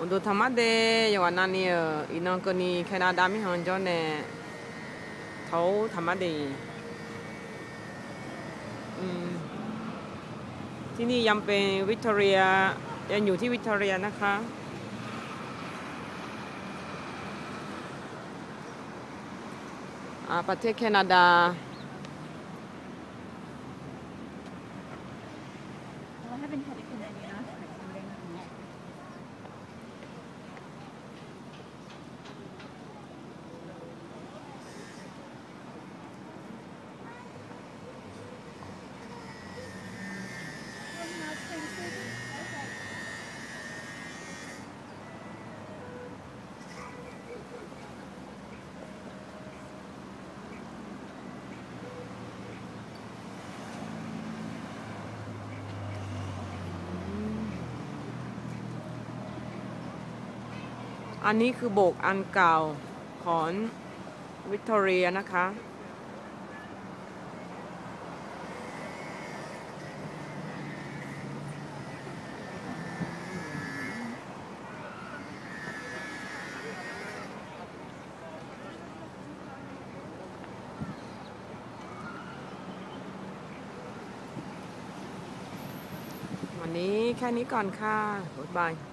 Undo tamade yawa nani inang kani kena dami hangjo ne thau tamade. Um, ที่นี่ยังเป็นวิกตอเรียยังอยู่ที่วิกตอเรียนะคะ ประเทศแคนาดาเราให้เป็นแคนาดานะ อันนี้คือโบกอันเก่าของวิกตอเรียนะคะ วันนี้แค่นี้ก่อนค่ะบ๊ายบาย